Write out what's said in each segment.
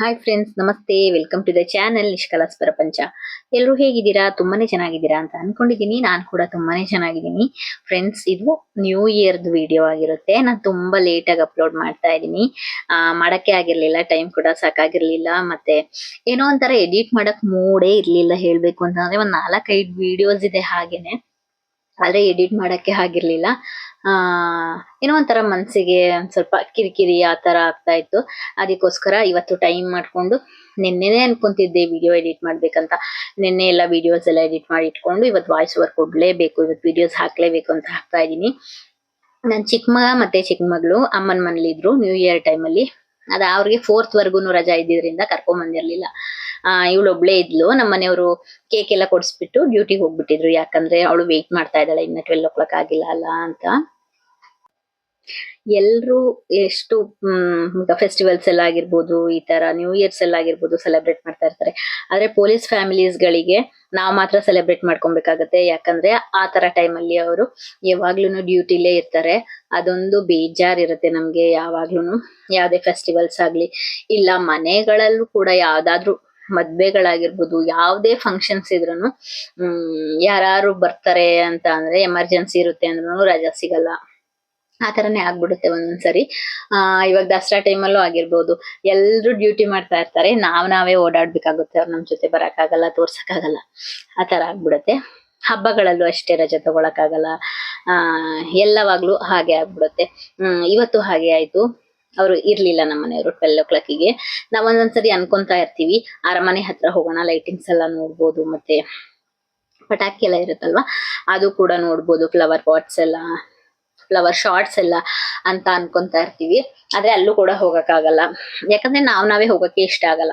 Hi friends ನಮಸ್ತೆ. Welcome to the channel ನಿಷ್ಕಲಾಸ್ ಪ್ರಪಂಚ. ಎಲ್ಲರೂ ಹೇಗಿದ್ದೀರಾ? ತುಂಬಾನೇ ಚೆನ್ನಾಗಿದ್ದೀರಾ ಅಂತ ಅನ್ಕೊಂಡಿದ್ದೀನಿ. ನಾನು ಕೂಡ ತುಂಬಾನೇ ಚೆನ್ನಾಗಿದ್ದೀನಿ. ಫ್ರೆಂಡ್ಸ್ ಇದು ನ್ಯೂ ಇಯರ್ದು ವಿಡಿಯೋ ಆಗಿರುತ್ತೆ. ನಾನು ತುಂಬಾ ಲೇಟಾಗಿ ಅಪ್ಲೋಡ್ ಮಾಡ್ತಾ ಇದ್ದೀನಿ. ಆಗಿರಲಿಲ್ಲ ಆಗಿರ್ಲಿಲ್ಲ ಟೈಮ್ ಕೂಡ ಸಾಕಾಗಿರಲಿಲ್ಲ. ಮತ್ತೆ ಏನೋ ಒಂಥರ ಎಡಿಟ್ ಮಾಡೋಕ್ಕೆ ಮೂಡೇ ಇರಲಿಲ್ಲ ಹೇಳಬೇಕು ಅಂತಂದರೆ ಒಂದು ನಾಲ್ಕೈದು ವಿಡಿಯೋಸ್ ಇದೆ ಹಾಗೇನೆ. ಆದ್ರೆ ಎಡಿಟ್ ಮಾಡಕ್ಕೆ ಆಗಿರ್ಲಿಲ್ಲ. ಆ, ಏನೋ ಒಂಥರ ಮನ್ಸಿಗೆ ಒಂದ್ ಸ್ವಲ್ಪ ಕಿರಿಕಿರಿ ಆ ತರ ಆಗ್ತಾ ಇತ್ತು. ಅದಕ್ಕೋಸ್ಕರ ಇವತ್ತು ಟೈಮ್ ಮಾಡ್ಕೊಂಡು ನಿನ್ನೆನೆ ಅನ್ಕೊಂತಿದ್ದೆ ವಿಡಿಯೋ ಎಡಿಟ್ ಮಾಡ್ಬೇಕಂತ. ನಿನ್ನೆ ಎಲ್ಲ ವಿಡಿಯೋಸ್ ಎಲ್ಲ ಎಡಿಟ್ ಮಾಡಿ ಇಟ್ಕೊಂಡು ಇವತ್ತು ವಾಯ್ಸ್ ಓವರ್ ಕೊಡ್ಲೇಬೇಕು, ಇವತ್ತು ವಿಡಿಯೋಸ್ ಹಾಕ್ಲೇಬೇಕು ಅಂತ ಹಾಕ್ತಾ ಇದೀನಿ ನನ್ ಚಿಕ್ಕಮಗ ಮತ್ತೆ ಚಿಕ್ಕಮಗಳು ಅಮ್ಮನ ಮನೇಲಿ ಇದ್ರು ನ್ಯೂ ಇಯರ್ ಟೈಮಲ್ಲಿ ಅದ ಅವ್ರಿಗೆ ಫೋರ್ತ್ ವರ್ಗುನು ರಜಾ ಇದ್ದಿದ್ರಿಂದ ಕರ್ಕೊಂಡ್ ಬಂದಿರ್ಲಿಲ್ಲ. ಆ, ಇವಳು ಒಬ್ಳೇ ಇದ್ಲು. ನಮ್ಮ ಮನೆಯವರು ಕೇಕ್ ಎಲ್ಲ ಕೊಡ್ಸ್ಬಿಟ್ಟು ಡ್ಯೂಟಿಗೆ ಹೋಗ್ಬಿಟ್ಟಿದ್ರು. ಯಾಕಂದ್ರೆ ಅವಳು ವೇಟ್ ಮಾಡ್ತಾ ಇದ್ದಾಳೆ. ಇನ್ನ ಟ್ವೆಲ್ ಓ ಕ್ಲಾಕ್ ಆಗಿಲ್ಲ ಅಲ್ಲ ಅಂತ. ಎಲ್ರು ಎಷ್ಟು ಫೆಸ್ಟಿವಲ್ಸ್ ಎಲ್ಲ ಆಗಿರ್ಬೋದು, ಈ ತರ ನ್ಯೂ ಇಯರ್ಸ್ ಎಲ್ಲ ಆಗಿರ್ಬೋದು ಸೆಲೆಬ್ರೇಟ್ ಮಾಡ್ತಾ ಇರ್ತಾರೆ. ಆದ್ರೆ ಪೊಲೀಸ್ ಫ್ಯಾಮಿಲೀಸ್ ಗಳಿಗೆ ನಾವು ಮಾತ್ರ ಸೆಲೆಬ್ರೇಟ್ ಮಾಡ್ಕೊಬೇಕಾಗತ್ತೆ. ಯಾಕಂದ್ರೆ ಆ ತರ ಟೈಮ್ ಅಲ್ಲಿ ಅವರು ಯಾವಾಗ್ಲೂ ಡ್ಯೂಟಿಲೇ ಇರ್ತಾರೆ. ಅದೊಂದು ಬೇಜಾರ್ ಇರುತ್ತೆ ನಮ್ಗೆ ಯಾವಾಗ್ಲೂನು. ಯಾವ್ದೇ ಫೆಸ್ಟಿವಲ್ಸ್ ಆಗ್ಲಿ, ಇಲ್ಲ ಮನೆಗಳಲ್ಲೂ ಕೂಡ ಯಾವ್ದಾದ್ರು ಮದ್ವೆಗಳಾಗಿರ್ಬೋದು, ಯಾವ್ದೇ ಫಂಕ್ಷನ್ಸ್ ಇದ್ರೂನು, ಹ್ಮ್ ಯಾರು ಬರ್ತಾರೆ ಅಂತ ಅಂದ್ರೆ ಎಮರ್ಜೆನ್ಸಿ ಇರುತ್ತೆ ಅಂದ್ರೂ ರಜಾ ಸಿಗಲ್ಲ. ಆ ತರನೇ ಆಗ್ಬಿಡುತ್ತೆ ಒಂದೊಂದ್ಸರಿ. ಆ, ಇವಾಗ ದಸರಾ ಟೈಮಲ್ಲೂ ಆಗಿರ್ಬೋದು. ಎಲ್ರು ಡ್ಯೂಟಿ ಮಾಡ್ತಾ ಇರ್ತಾರೆ. ನಾವ್ ನಾವೇ ಓಡಾಡ್ಬೇಕಾಗುತ್ತೆ. ಅವ್ರು ನಮ್ ಜೊತೆ ಬರಕ್ಕಾಗಲ್ಲ, ತೋರ್ಸಕ್ಕಾಗಲ್ಲ. ಆ ತರ ಆಗ್ಬಿಡುತ್ತೆ. ಹಬ್ಬಗಳಲ್ಲೂ ಅಷ್ಟೇ ರಜೆ ತಗೊಳಕ್ಕಾಗಲ್ಲ. ಆ, ಎಲ್ಲವಾಗ್ಲೂ ಹಾಗೆ ಆಗ್ಬಿಡುತ್ತೆ. ಹ್ಮ್, ಇವತ್ತು ಹಾಗೆ ಆಯ್ತು. ಅವರು ಇರ್ಲಿಲ್ಲ ನಮ್ಮ ಮನೆಯವರು ಟ್ವೆಲ್ ಓ ಕ್ಲಾಕಿಗೆ ನಾವ್ ಒಂದೊಂದ್ಸರಿ ಅನ್ಕೊಂತಾ ಇರ್ತೀವಿ. ಅರಮನೆ ಹತ್ರ ಹೋಗೋಣ ಲೈಟಿಂಗ್ಸ್ ಎಲ್ಲ ನೋಡ್ಬೋದು, ಮತ್ತೆ ಪಟಾಕಿ ಎಲ್ಲ ಇರುತ್ತಲ್ವಾ? ಅದು ಕೂಡ ನೋಡ್ಬೋದು ಫ್ಲವರ್ ಪಾಟ್ಸ್ ಎಲ್ಲ. ಫ್ಲವರ್ ಶಾರ್ಟ್ಸ್ ಎಲ್ಲ ಅಂತ ಅನ್ಕೊಂತಾ ಇರ್ತೀವಿ. ಆದ್ರೆ ಅಲ್ಲೂ ಕೂಡ ಹೋಗಕ್ಕಾಗಲ್ಲ. ಯಾಕಂದ್ರೆ ನಾವ್ ನಾವೇ ಹೋಗಕ್ಕೆ ಇಷ್ಟ ಆಗಲ್ಲ.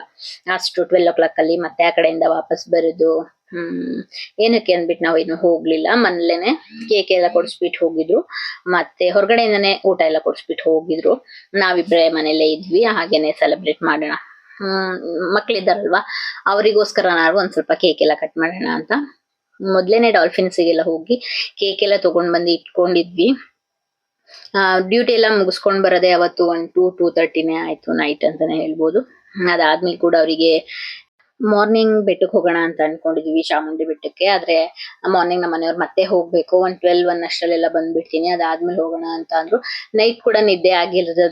ಅಷ್ಟು ಟ್ವೆಲ್ ಓ ಕ್ಲಾಕ್ ಅಲ್ಲಿ ಮತ್ತೆ ಆ ಕಡೆಯಿಂದ ವಾಪಸ್ ಬರೋದು. ಹ್ಮ್, ಏನಕ್ಕೆ ಅಂದ್ಬಿಟ್ಟು ನಾವು ಇನ್ನು ಹೋಗ್ಲಿಲ್ಲ. ಮನೇಲೇನೆ ಕೇಕ್ ಎಲ್ಲ ಕೊಡಿಸ್ಬಿಟ್ಟು ಹೋಗಿದ್ರು. ಮತ್ತೆ ಹೊರಗಡೆಯಿಂದನೇ ಊಟ ಎಲ್ಲ ಕೊಡ್ಸ್ಬಿಟ್ಟು ಹೋಗಿದ್ರು. ನಾವಿಬ್ರೇ ಮನೇಲೆ ಇದ್ವಿ. ಹಾಗೇನೆ ಸೆಲೆಬ್ರೇಟ್ ಮಾಡೋಣ. ಹ್ಮ್, ಮಕ್ಳಿದ್ದಾರಲ್ವಾ? ಅವರಿಗೋಸ್ಕರ ನಾವು ಒಂದ್ ಸ್ವಲ್ಪ ಕೇಕ್ ಎಲ್ಲ ಕಟ್ ಮಾಡೋಣ ಅಂತ. ಮೊದ್ಲೇನೆ ಡಾಲ್ಫಿನ್ಸಿಗೆಲ್ಲ ಹೋಗಿ ಕೇಕ್ ಎಲ್ಲ ತಗೊಂಡ್ ಬಂದು ಇಟ್ಕೊಂಡಿದ್ವಿ. ಡ್ಯೂಟಿ ಎಲ್ಲ ಮುಗಿಸ್ಕೊಂಡ್ ಬರೋದೇ ಅವತ್ತು ಒಂದು ಟೂ ಟೂ ತರ್ಟಿನೇ ಆಯ್ತು ನೈಟ್ ಅಂತಾನೆ ಹೇಳ್ಬೋದು. ಅದಾದ್ಮೇಲೆ ಕೂಡ ಅವರಿಗೆ ಮಾರ್ನಿಂಗ್ ಬೆಟ್ಟಕ್ಕೆ ಹೋಗೋಣ ಅಂತ ಅನ್ಕೊಂಡಿದೀವಿ ಚಾಮುಂಡಿ ಬೆಟ್ಟಕ್ಕೆ. ಆದ್ರೆ ಮಾರ್ನಿಂಗ್ ನಮ್ಮ ಮನೆಯವ್ರು ಮತ್ತೆ ಹೋಗ್ಬೇಕು. ಒಂದ್ ಟ್ವೆಲ್ ಒನ್ ಅಷ್ಟರಲ್ಲೆಲ್ಲ ಬಂದ್ಬಿಡ್ತೀನಿ. ಅದಾದ್ಮೇಲೆ ಹೋಗೋಣ ಅಂತ ಅಂದ್ರು. ನೈಟ್ ಕೂಡ ನಿದ್ದೆ ಆಗಿರದ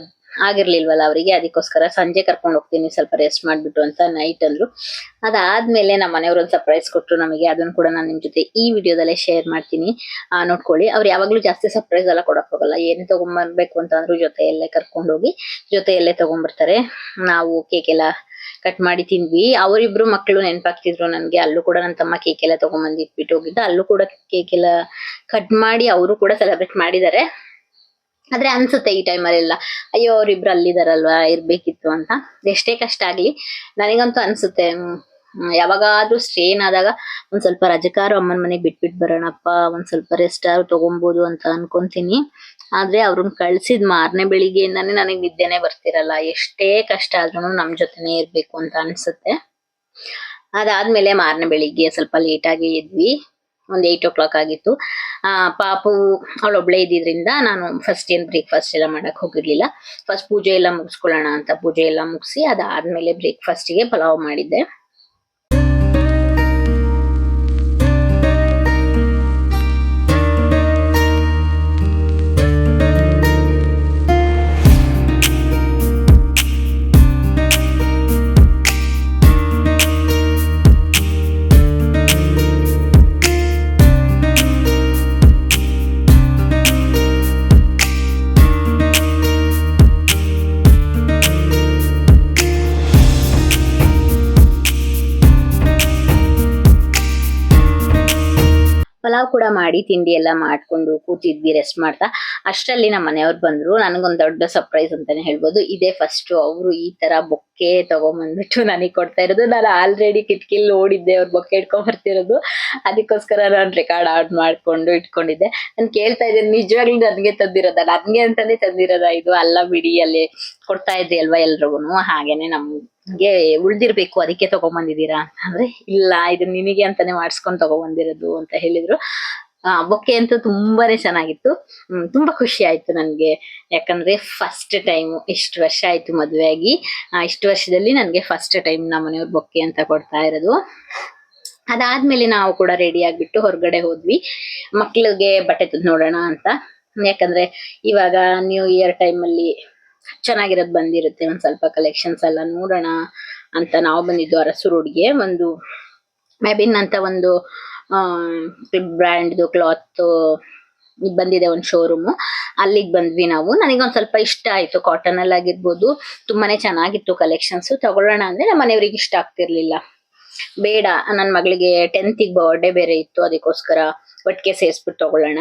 ಆಗಿರ್ಲಿಲ್ವಲ್ಲ ಅವರಿಗೆ, ಅದಕ್ಕೋಸ್ಕರ ಸಂಜೆ ಕರ್ಕೊಂಡು ಹೋಗ್ತೀನಿ ಸ್ವಲ್ಪ ರೆಸ್ಟ್ ಮಾಡ್ಬಿಟ್ಟು ಅಂತ ನೈಟ್ ಅಂದ್ರು. ಅದಾದ್ಮೇಲೆ ನಮ್ಮ ಮನೆಯವರು ಒಂದು ಸರ್ಪ್ರೈಸ್ ಕೊಟ್ಟರು ನಮಗೆ, ಅದನ್ನ ಕೂಡ ನಾನು ನಿಮ್ಮ ಜೊತೆ ಈ ವಿಡಿಯೋದಲ್ಲೇ ಶೇರ್ ಮಾಡ್ತೀನಿ. ನೋಡ್ಕೊಳ್ಳಿ. ಅವ್ರು ಯಾವಾಗಲೂ ಜಾಸ್ತಿ ಸರ್ಪ್ರೈಸ್ ಎಲ್ಲ ಕೊಡಕ್ ಹೋಗಲ್ಲ. ಏನೇ ತಗೊಂಬರ್ಬೇಕು ಅಂತ ಅಂದ್ರು ಜೊತೆಯಲ್ಲೇ ಕರ್ಕೊಂಡೋಗಿ ಜೊತೆಯಲ್ಲೇ ತಗೊಂಡ್ಬರ್ತಾರೆ ನಾವು ಕೇಕ್ ಕಟ್ ಮಾಡಿ ತಿಂದ್ವಿ. ಅವರಿಬ್ರು ಮಕ್ಕಳು ನೆನಪಾಗ್ತಿದ್ರು ನನಗೆ. ಅಲ್ಲೂ ಕೂಡ ನನ್ನ ತಮ್ಮ ಕೇಕ್ ಎಲ್ಲ ತಗೊಂಬಂದು ಇಟ್ಬಿಟ್ಟು ಹೋಗಿದ್ದ. ಅಲ್ಲೂ ಕೂಡ ಕೇಕ್ ಎಲ್ಲ ಕಟ್ ಮಾಡಿ, ಅವರು ಕೂಡ ಸೆಲೆಬ್ರೇಟ್ ಮಾಡಿದ್ದಾರೆ. ಆದ್ರೆ ಅನ್ಸುತ್ತೆ ಈ ಟೈಮಲ್ಲೆಲ್ಲ ಅಯ್ಯೋ, ಅವ್ರಿಬ್ರು ಅಲ್ಲಿದಾರಲ್ವಾ, ಇರ್ಬೇಕಿತ್ತು ಅಂತ. ಎಷ್ಟೇ ಕಷ್ಟ ಆಗ್ಲಿ, ನನಗಂತೂ ಅನ್ಸುತ್ತೆ ಯಾವಾಗಾದ್ರೂ ಸ್ಟ್ರೇನ್ ಆದಾಗ ಒಂದ್ ಸ್ವಲ್ಪ ರಜಕಾರು ಅಮ್ಮನ ಮನೆಗ್ ಬಿಟ್ಬಿಟ್ ಬರೋಣಪ್ಪ, ಒಂದ್ ಸ್ವಲ್ಪ ರೆಸ್ಟ್ ಆದ್ರೂ ತಗೊಂಬೋದು ಅಂತ ಅನ್ಕೊಂತೀನಿ. ಆದ್ರೆ ಅವ್ರನ್ನ ಕಳ್ಸಿದ್ ಮಾರನೇ ಬೆಳಿಗ್ಗೆಯಿಂದಾನೆ ನನಗ್ ನಿದ್ದೆನೆ ಬರ್ತಿರಲ್ಲ. ಎಷ್ಟೇ ಕಷ್ಟ ಆದ್ರೂ ನಮ್ ಜೊತೆನೆ ಇರ್ಬೇಕು ಅಂತ ಅನ್ಸುತ್ತೆ. ಅದಾದ್ಮೇಲೆ ಮಾರನೇ ಬೆಳಿಗ್ಗೆ ಸ್ವಲ್ಪ ಲೇಟ್ ಆಗಿ ಎದ್ವಿ. ಒಂದ್ ಏಯ್ಟ್ ಓ ಕ್ಲಾಕ್ ಆಗಿತ್ತು ಪಾಪು ಅವಳೊಬ್ಳೆ ಇದ್ದಿದ್ರಿಂದ ನಾನು ಫಸ್ಟ್ ಏನ್ ಬ್ರೇಕ್ಫಾಸ್ಟ್ ಎಲ್ಲ ಮಾಡಕ್ ಹೋಗಿರ್ಲಿಲ್ಲ. ಫಸ್ಟ್ ಪೂಜೆ ಎಲ್ಲ ಮುಗಿಸ್ಕೊಳ್ಳೋಣ ಅಂತ ಪೂಜೆ ಎಲ್ಲ ಮುಗಿಸಿ ಅದಾದ್ಮೇಲೆ ಬ್ರೇಕ್ಫಾಸ್ಟ್ಗೆ ಪಲಾವ್ ಮಾಡಿದ್ದೆ. ಪಲಾವ್ ಕೂಡ ಮಾಡಿ, ತಿಂಡಿ ಎಲ್ಲ ಮಾಡ್ಕೊಂಡು ಕೂತಿದ್ವಿ ರೆಸ್ಟ್ ಮಾಡ್ತಾ. ಅಷ್ಟರಲ್ಲಿ ನಮ್ಮ ಮನೆಯವ್ರು ಬಂದ್ರು. ನನಗೊಂದ್ ದೊಡ್ಡ ಸರ್ಪ್ರೈಸ್ ಅಂತಾನೆ ಹೇಳ್ಬೋದು. ಇದೇ ಫಸ್ಟ್ ಅವರು ಈ ತರ ಬೊಕ್ಕೆ ತಗೊಂಬಂದ್ಬಿಟ್ಟು ನನಗೆ ಕೊಡ್ತಾ ಇರೋದು. ನಾನು ಆಲ್ರೆಡಿ ಕಿಟಕಿಲ್ ನೋಡಿದ್ದೆ, ಅವ್ರು ಬೊಕ್ಕೆ ಇಟ್ಕೊಂಡ್ ಬರ್ತಿರೋದು. ಅದಕ್ಕೋಸ್ಕರ ನಾನು ರೆಕಾರ್ಡ್ ಆರ್ಡ್ ಮಾಡ್ಕೊಂಡು ಇಟ್ಕೊಂಡಿದ್ದೆ. ನಾನು ಕೇಳ್ತಾ ಇದ್ದೇನೆ, ನಿಜವಾಗ್ಲೂ ನನ್ಗೆ ತಂದಿರೋದ? ನನ್ಗೆ ಅಂತಾನೆ ತಂದಿರೋದ ಇದು? ಅಲ್ಲ ಬಿಡಿ, ಅಲ್ಲಿ ಕೊಡ್ತಾ ಇದ್ದೆ ಅಲ್ವಾ ಎಲ್ರಿಗೂ ಹಾಗೇನೆ ನಮ್ಗೆ ಉಳ್ದಿರ್ಬೇಕು, ಅದಕ್ಕೆ ತಗೊಂಬಂದಿದ್ದೀರಾ? ಅಂದ್ರೆ ಇಲ್ಲ, ಇದು ನಿನಗೆ ಅಂತಾನೆ ಮಾಡಿಸ್ಕೊಂಡ್ ತಗೊಂಬಂದಿರೋದು ಅಂತ ಹೇಳಿದ್ರು. ಬೊಕ್ಕೆ ಅಂತೂ ತುಂಬಾನೇ ಚೆನ್ನಾಗಿತ್ತು. ತುಂಬಾ ಖುಷಿ ಆಯ್ತು ನನ್ಗೆ. ಯಾಕಂದ್ರೆ ಫಸ್ಟ್ ಟೈಮ್ ಇಷ್ಟು ವರ್ಷ ಆಯ್ತು ಮದುವೆ ಆಗಿ. ಇಷ್ಟು ವರ್ಷದಲ್ಲಿ ನನ್ಗೆ ಫಸ್ಟ್ ಟೈಮ್ ನಮ್ಮ ಮನೆಯವ್ರು ಬೊಕ್ಕೆ ಅಂತ ಕೊಡ್ತಾ ಇರೋದು. ಅದಾದ್ಮೇಲೆ ನಾವು ಕೂಡ ರೆಡಿ ಆಗ್ಬಿಟ್ಟು ಹೊರಗಡೆ ಹೋದ್ವಿ. ಮಕ್ಳಿಗೆ ಬಟ್ಟೆ ನೋಡೋಣ ಅಂತ. ಯಾಕಂದ್ರೆ ಇವಾಗ ನ್ಯೂ ಇಯರ್ ಟೈಮಲ್ಲಿ ಚೆನ್ನಾಗಿರೋದು ಬಂದಿರುತ್ತೆ. ಒಂದ್ ಸ್ವಲ್ಪ ಕಲೆಕ್ಷನ್ಸ್ ಎಲ್ಲ ನೋಡೋಣ ಅಂತ ನಾವು ಬಂದಿದ್ದು ಅರಸು ರೋಡ್ಗೆ. ಒಂದು ಮೆಬಿನ್ ಅಂತ ಒಂದು ಬ್ರ್ಯಾಂಡ್ದು ಕ್ಲಾತ್ ಬಂದಿದೆ ಒಂದು ಶೋರೂಮ್ ಅಲ್ಲಿಗೆ ಬಂದ್ವಿ ನಾವು. ನನಗೊಂದ್ ಸ್ವಲ್ಪ ಇಷ್ಟ ಆಯ್ತು. ಕಾಟನ್ ಅಲ್ಲಿ ಆಗಿರ್ಬೋದು, ತುಂಬಾನೇ ಚೆನ್ನಾಗಿತ್ತು ಕಲೆಕ್ಷನ್ಸ್ ತಗೊಳ್ಳೋಣ ಅಂದ್ರೆ ನಮ್ಮ ಮನೆಯವ್ರಿಗೆ ಇಷ್ಟ ಆಗ್ತಿರ್ಲಿಲ್ಲ. ಬೇಡ ನನ್ನ ಮಗಳಿಗೆ ಟೆಂತಿಗೆ ಬರ್ಡೇ ಬೇರೆ ಇತ್ತು, ಅದಕ್ಕೋಸ್ಕರ ಒಟ್ಟಿಗೆ ಸೇರಿಸ್ಬಿಟ್ಟು ತಗೊಳ್ಳೋಣ.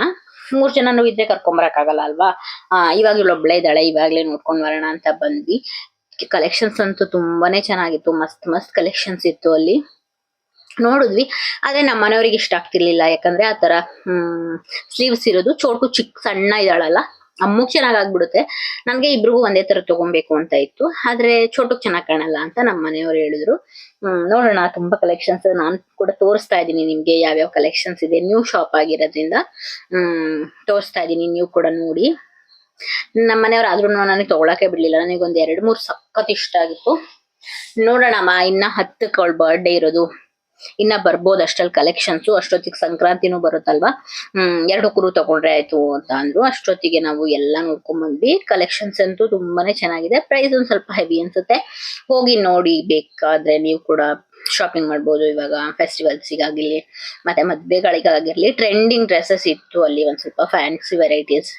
ಮೂರ್ ಜನನು ಇದ್ರೆ ಕರ್ಕೊಂಬರಕ್ಕಾಗಲ್ಲ ಅಲ್ವಾ? ಆ ಇವಾಗ ಒಬ್ಳೆ ಇದ್ದಾಳೆ ಇವಾಗ್ಲೇ ನೋಡ್ಕೊಂಡ್ ಬರೋಣ ಅಂತ ಬಂದ್ವಿ. ಕಲೆಕ್ಷನ್ಸ್ ಅಂತೂ ತುಂಬಾನೇ ಚೆನ್ನಾಗಿತ್ತು, ಮಸ್ತ್ ಮಸ್ತ್ ಕಲೆಕ್ಷನ್ಸ್ ಇತ್ತು ಅಲ್ಲಿ. ನೋಡಿದ್ವಿ, ಆದ್ರೆ ನಮ್ಮ ಮನೆಯವ್ರಿಗೆ ಇಷ್ಟ ಆಗ್ತಿರ್ಲಿಲ್ಲ. ಯಾಕಂದ್ರೆ ಆತರ ಹ್ಮ್ ಸ್ಲೀವ್ಸ್ ಇರೋದು, ಚೋಟು ಚಿಕ್ಕ ಸಣ್ಣ ಇದ್ದಾಳಲ್ಲ ಆಗ್ಬಿಡುತ್ತೆ. ನನ್ಗೆ ಇಬ್ರಿಗೂ ಒಂದೇ ತರ ತಗೊಬೇಕು ಅಂತ ಇತ್ತು. ಆದ್ರೆ ಚೋಟಕ್ ಚೆನ್ನಾಗ್ ಕಾಣಲ್ಲ ಅಂತ ನಮ್ಮ ಮನೆಯವ್ರು ಹೇಳಿದ್ರು. ನೋಡೋಣ, ತುಂಬಾ ಕಲೆಕ್ಷನ್ಸ್ ನಾನು ಕೂಡ ತೋರಿಸ್ತಾ ಇದ್ದೀನಿ ನಿಮ್ಗೆ ಯಾವ್ಯಾವ ಕಲೆಕ್ಷನ್ಸ್ ಇದೆ. ನ್ಯೂ ಶಾಪ್ ಆಗಿರೋದ್ರಿಂದ, ಹ್ಮ್, ತೋರಿಸ್ತಾ ಇದೀನಿ ನೀವು ಕೂಡ ನೋಡಿ. ನಮ್ಮ ಮನೆಯವ್ರು ಆದ್ರೂ ನನಗೆ ತಗೊಳಕ್ಕೆ ಬಿಡ್ಲಿಲ್ಲ. ನನಗೆ ಒಂದ್ ಎರಡ್ ಮೂರ್ ಸಖತ್ ಇಷ್ಟ ಆಗಿತ್ತು. ನೋಡೋಣಮ್ಮ, ಇನ್ನ ಹತ್ತಕ್ಕೆ ಅವಳ ಬರ್ಡೇ ಇರೋದು. ಇನ್ನ ಬರ್ಬೋದು ಅಷ್ಟ್ರಲ್ಲಿ ಕಲೆಕ್ಷನ್ಸ್ ಅಷ್ಟೊತ್ತಿಗೆ ಸಂಕ್ರಾಂತಿನೂ ಬರುತ್ತಲ್ವಾ? ಹ್ಮ್, ಎರಡು ಕುರು ತಗೊಂಡ್ರೆ ಆಯ್ತು ಅಂತ ಅಂದ್ರು. ಅಷ್ಟೊತ್ತಿಗೆ ನಾವು ಎಲ್ಲ ನೋಡ್ಕೊಂಡ್ ಬಂದ್ವಿ ಕಲೆಕ್ಷನ್ಸ್ ಅಂತೂ ತುಂಬಾನೇ ಚೆನ್ನಾಗಿದೆ. ಪ್ರೈಸ್ ಒಂದ್ ಸ್ವಲ್ಪ ಹೆವಿ ಅನ್ಸುತ್ತೆ. ಹೋಗಿ ನೋಡಿ, ಬೇಕಾದ್ರೆ ನೀವು ಕೂಡ ಶಾಪಿಂಗ್ ಮಾಡ್ಬೋದು ಇವಾಗ. ಫೆಸ್ಟಿವಲ್ಸಿಗಾಗಿರ್ಲಿ ಮತ್ತೆ ಮದ್ವೆಗಳಿಗಾಗಿರ್ಲಿ ಟ್ರೆಂಡಿಂಗ್ ಡ್ರೆಸ್ಸಸ್ ಇತ್ತು ಅಲ್ಲಿ ಒಂದ್ ಸ್ವಲ್ಪ ಫ್ಯಾನ್ಸಿ ವೆರೈಟೀಸ್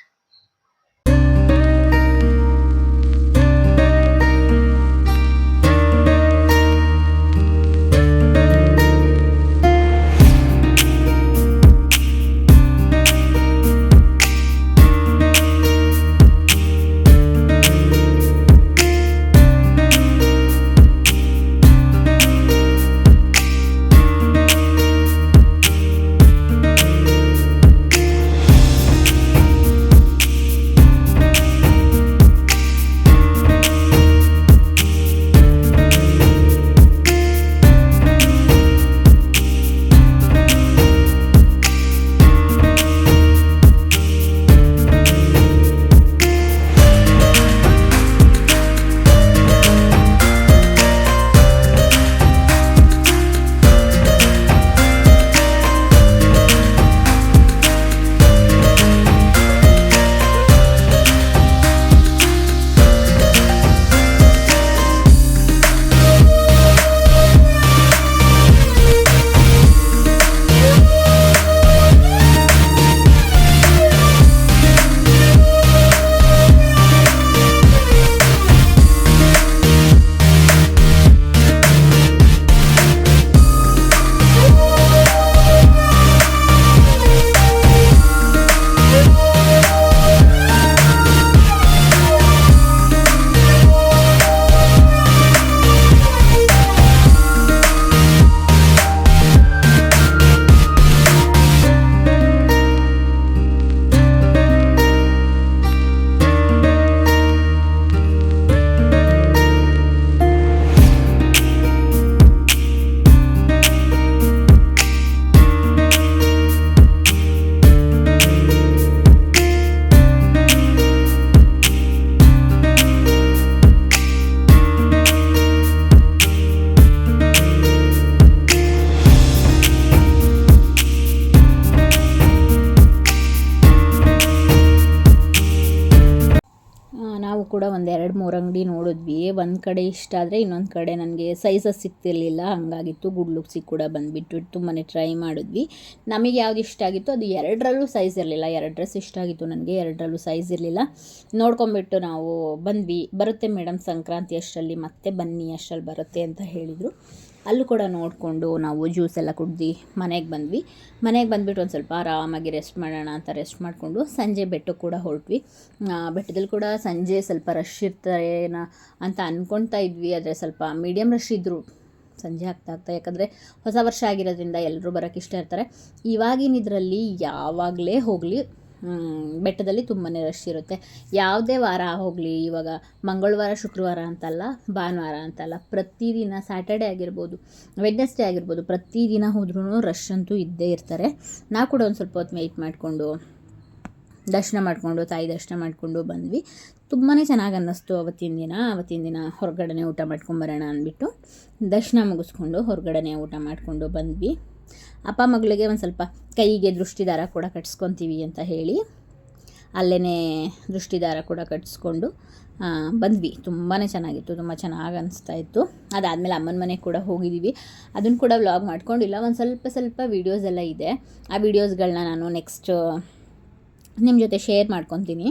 ಒಂದು ಎರಡು ಮೂರು ಅಂಗಡಿ ನೋಡಿದ್ವಿ. ಒಂದು ಕಡೆ ಇಷ್ಟ ಆದರೆ ಇನ್ನೊಂದು ಕಡೆ ನನಗೆ ಸೈಜಸ್ ಸಿಗ್ತಿರ್ಲಿಲ್ಲ. ಹಂಗಾಗಿತ್ತು ಗುಡ್ ಲುಕ್ಸಿಗೆ ಕೂಡ ಬಂದುಬಿಟ್ಟು ತುಂಬಾ ಟ್ರೈ ಮಾಡಿದ್ವಿ. ನಮಗೆ ಯಾವ್ದು ಇಷ್ಟ ಆಗಿತ್ತು ಅದು ಎರಡರಲ್ಲೂ ಸೈಜ್ ಇರಲಿಲ್ಲ. ಎರಡು ಡ್ರೆಸ್ ಇಷ್ಟ ಆಗಿತ್ತು ನನಗೆ, ಎರಡರಲ್ಲೂ ಸೈಜ್ ಇರಲಿಲ್ಲ. ನೋಡ್ಕೊಂಬಿಟ್ಟು ನಾವು ಬಂದ್ವಿ. ಬರುತ್ತೆ ಮೇಡಮ್ ಸಂಕ್ರಾಂತಿ ಅಷ್ಟರಲ್ಲಿ ಮತ್ತೆ ಬನ್ನಿ ಅಷ್ಟರಲ್ಲಿ ಬರುತ್ತೆ ಅಂತ ಹೇಳಿದರು. ಅಲ್ಲೂ ಕೂಡ ನೋಡಿಕೊಂಡು ನಾವು ಜ್ಯೂಸ್ ಎಲ್ಲ ಕುಡ್ದು ಮನೆಗೆ ಬಂದ್ವಿ. ಮನೆಗೆ ಬಂದ್ಬಿಟ್ಟು ಒಂದು ಸ್ವಲ್ಪ ಆರಾಮಾಗಿ ರೆಸ್ಟ್ ಮಾಡೋಣ ಅಂತ ರೆಸ್ಟ್ ಮಾಡಿಕೊಂಡು ಸಂಜೆ ಬೆಟ್ಟಕ್ಕೆ ಕೂಡ ಹೊರಟ್ವಿ. ಬೆಟ್ಟದಲ್ಲಿ ಕೂಡ ಸಂಜೆ ಸ್ವಲ್ಪ ರಶ್ ಇರ್ತಾರೆ ಅಂತ ಅಂದ್ಕೊಳ್ತಾ ಇದ್ವಿ. ಆದರೆ ಸ್ವಲ್ಪ ಮೀಡಿಯಮ್ ರಶ್ ಇದ್ದರು ಸಂಜೆ ಆಗ್ತಾ ಆಗ್ತಾ, ಯಾಕಂದರೆ ಹೊಸ ವರ್ಷ ಆಗಿರೋದ್ರಿಂದ ಎಲ್ಲರೂ ಬರೋಕ್ಕೆ ಇಷ್ಟ ಇರ್ತಾರೆ. ಇವಾಗಿನ ಇದರಲ್ಲಿ ಯಾವಾಗಲೇ ಹೋಗಲಿ ಬೆಟ್ಟದಲ್ಲಿ ತುಂಬಾ ರಶ್ ಇರುತ್ತೆ. ಯಾವುದೇ ವಾರ ಹೋಗಲಿ, ಇವಾಗ ಮಂಗಳವಾರ, ಶುಕ್ರವಾರ ಅಂತಲ್ಲ, ಭಾನುವಾರ ಅಂತಲ್ಲ, ಪ್ರತಿದಿನ ಸ್ಯಾಟರ್ಡೇ ಆಗಿರ್ಬೋದು ವೆಡ್ನೆಸ್ಡೇ ಆಗಿರ್ಬೋದು, ಪ್ರತಿದಿನ ಹೋದ್ರೂ ರಶ್ ಅಂತೂ ಇದ್ದೇ ಇರ್ತಾರೆ. ನಾವು ಕೂಡ ಒಂದು ಸ್ವಲ್ಪ ಹೊತ್ತು ವೆಯ್ಟ್ ಮಾಡಿಕೊಂಡು, ದರ್ಶನ ಮಾಡಿಕೊಂಡು, ತಾಯಿ ದರ್ಶನ ಮಾಡಿಕೊಂಡು ಬಂದ್ವಿ. ತುಂಬಾ ಚೆನ್ನಾಗಿ ಅನ್ನಿಸ್ತು ಅವತ್ತಿನ ದಿನ. ಅವತ್ತಿನ ದಿನ ಹೊರಗಡೆನೆ ಊಟ ಮಾಡ್ಕೊಂಬರೋಣ ಅಂದ್ಬಿಟ್ಟು ದರ್ಶನ ಮುಗಿಸ್ಕೊಂಡು ಹೊರಗಡೆನೆ ಊಟ ಮಾಡಿಕೊಂಡು ಬಂದ್ವಿ. ಅಪ್ಪ ಮಗಳಿಗೆ ಒಂದು ಸ್ವಲ್ಪ ಕೈಗೆ ದೃಷ್ಟಿದಾರ ಕೂಡ ಕಟ್ಸ್ಕೊತೀವಿ ಅಂತ ಹೇಳಿ ಅಲ್ಲೇ ದೃಷ್ಟಿದಾರ ಕೂಡ ಕಟ್ಸ್ಕೊಂಡು ಬಂದ್ವಿ. ತುಂಬಾ ಚೆನ್ನಾಗಿತ್ತು, ತುಂಬ ಚೆನ್ನಾಗಿ ಅನಿಸ್ತಾ ಇತ್ತು. ಅದಾದಮೇಲೆ ಅಮ್ಮನ ಮನೆಗೆ ಕೂಡ ಹೋಗಿದ್ದೀವಿ ಅದನ್ನು ಕೂಡ ವ್ಲಾಗ್ ಮಾಡ್ಕೊಂಡಿಲ್ಲ, ಒಂದು ಸ್ವಲ್ಪ ಸ್ವಲ್ಪ ವೀಡಿಯೋಸ್ ಎಲ್ಲ ಇದೆ. ಆ ವೀಡಿಯೋಸ್ಗಳನ್ನ ನಾನು ನೆಕ್ಸ್ಟ್ ನಿಮ್ಮ ಜೊತೆ ಶೇರ್ ಮಾಡ್ಕೊತೀನಿ.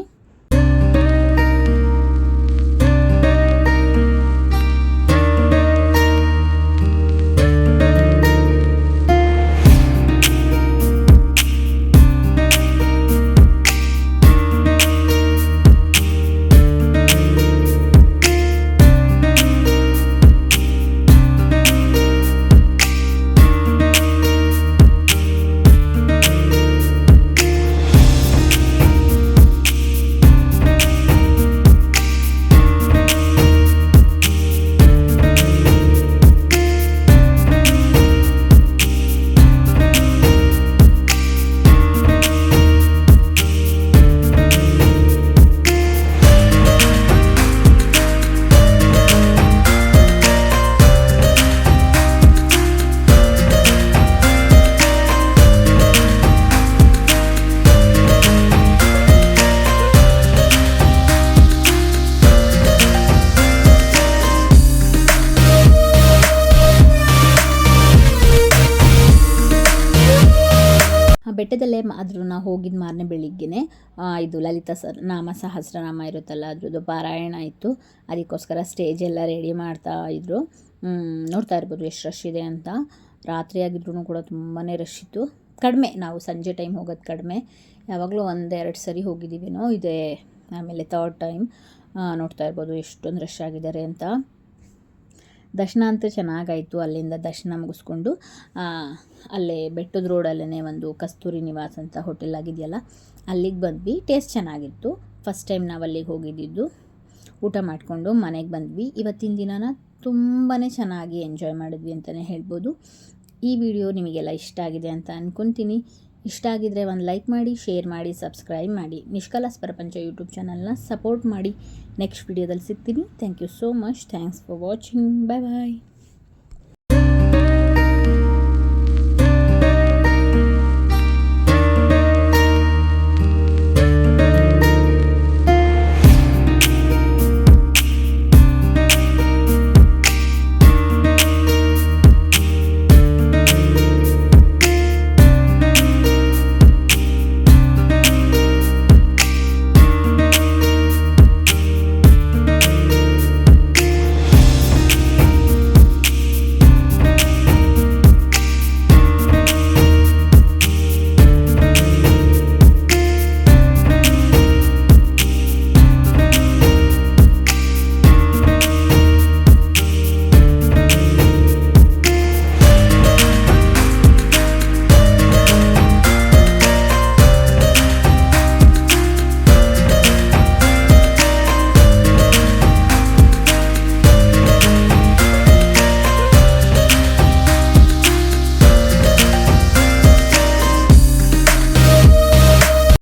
ಬೆಟ್ಟದಲ್ಲೇ ಆದರೂ ನಾವು ಹೋಗಿದ್ದು ಮಾರನೇ ಬೆಳಿಗ್ಗೆನೆ ಇದು ಲಲಿತಾ ಸರ್ ನಾಮ ಸಹಸ್ರನಾಮ ಇರುತ್ತಲ್ಲ ಅದ್ರದ್ದು ಪಾರಾಯಣ ಇತ್ತು. ಅದಕ್ಕೋಸ್ಕರ ಸ್ಟೇಜ್ ಎಲ್ಲ ರೆಡಿ ಮಾಡ್ತಾ ಇದ್ರು. ಮ್, ನೋಡ್ತಾ ಇರ್ಬೋದು ಎಷ್ಟು ರಶ್ ಇದೆ ಅಂತ. ರಾತ್ರಿ ಆಗಿದ್ರೂ ಕೂಡ ತುಂಬಾ ರಶ್ ಇತ್ತು. ಕಡಿಮೆ ನಾವು ಸಂಜೆ ಟೈಮ್ ಹೋಗೋದು ಕಡಿಮೆ. ಯಾವಾಗಲೂ ಒಂದೆರಡು ಸರಿ ಹೋಗಿದ್ದೀವೇನೋ ಇದೆ ಆಮೇಲೆ ಥರ್ಡ್ ಟೈಮ್ ನೋಡ್ತಾ ಇರ್ಬೋದು ಎಷ್ಟೊಂದು ರಶ್ ಆಗಿದ್ದಾರೆ ಅಂತ. ದರ್ಶನ ಅಂತೂ ಚೆನ್ನಾಗಾಯಿತು. ಅಲ್ಲಿಂದ ದರ್ಶನ ಮುಗಿಸ್ಕೊಂಡು ಅಲ್ಲೇ ಬೆಟ್ಟದ ರೋಡಲ್ಲೇ ಒಂದು ಕಸ್ತೂರಿ ನಿವಾಸ್ ಅಂತ ಹೋಟೆಲ್ ಆಗಿದೆಯಲ್ಲ, ಅಲ್ಲಿಗೆ ಬಂದ್ವಿ. ಟೇಸ್ಟ್ ಚೆನ್ನಾಗಿತ್ತು. ಫಸ್ಟ್ ಟೈಮ್ ನಾವು ಅಲ್ಲಿಗೆ ಹೋಗಿದ್ದಿದ್ದು. ಊಟ ಮಾಡಿಕೊಂಡು ಮನೆಗೆ ಬಂದ್ವಿ. ಇವತ್ತಿನ ದಿನನ ತುಂಬಾ ಚೆನ್ನಾಗಿ ಎಂಜಾಯ್ ಮಾಡಿದ್ವಿ ಅಂತಲೇ ಹೇಳ್ಬೋದು. ಈ ವಿಡಿಯೋ ನಿಮಗೆಲ್ಲ ಇಷ್ಟ ಆಗಿದೆ ಅಂತ ಅಂದ್ಕೊತೀನಿ ಇಷ್ಟ ಆಗಿದ್ರೆ ಒಂದು ಲೈಕ್ ಮಾಡಿ, ಶೇರ್ ಮಾಡಿ, ಸಬ್ಸ್ಕ್ರೈಬ್ ಮಾಡಿ. ನಿಷ್ಕಲಾಸ್ ಪ್ರಪಂಚ ಯೂಟ್ಯೂಬ್ ಚಾನಲ್ನ ಸಪೋರ್ಟ್ ಮಾಡಿ. ನೆಕ್ಸ್ಟ್ ವಿಡಿಯೋದಲ್ಲಿ ಸಿಗ್ತೀನಿ. Thank you so much. Thanks for watching. Bye bye.